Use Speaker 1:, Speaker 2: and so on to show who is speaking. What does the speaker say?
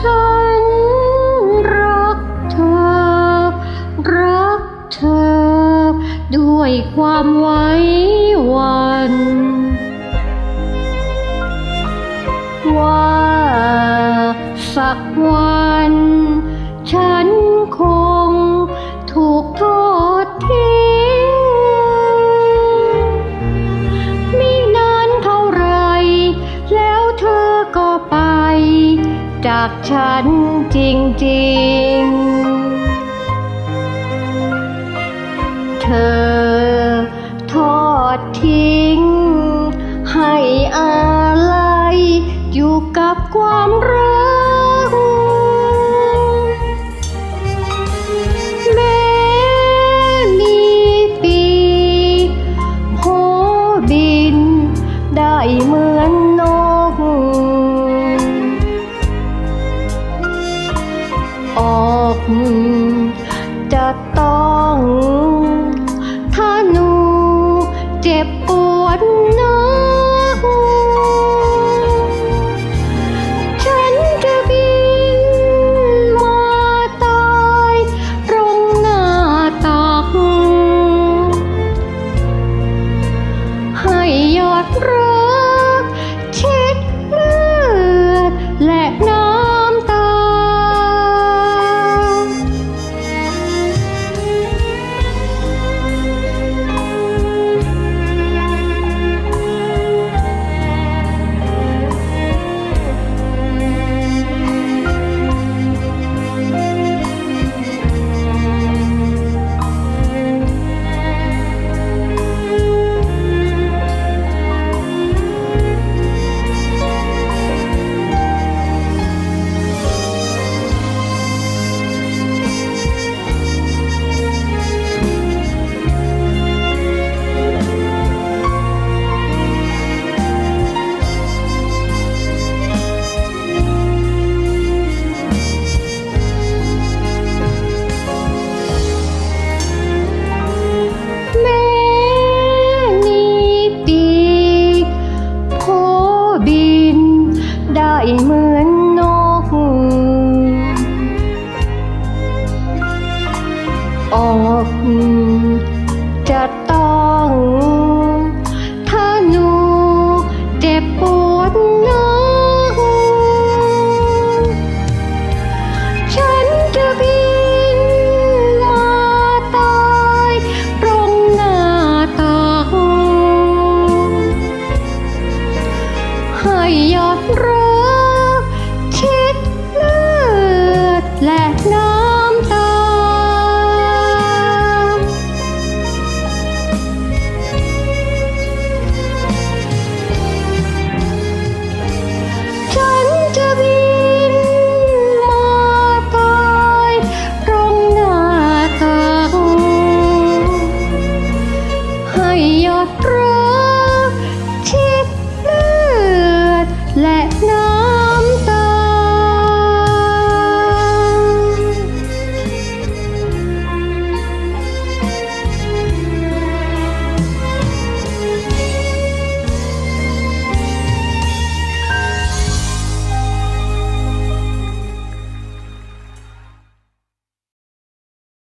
Speaker 1: ฉันรักเธอ รักเธอ ด้วยความไว้วันว่าสักวัน จากฉันจริงๆ เธอทอดทิ้ง ให้อาลัยอยู่กับความรัก แมมีปีโหบิน ไดเหมือนนก จะต้อง soy yo.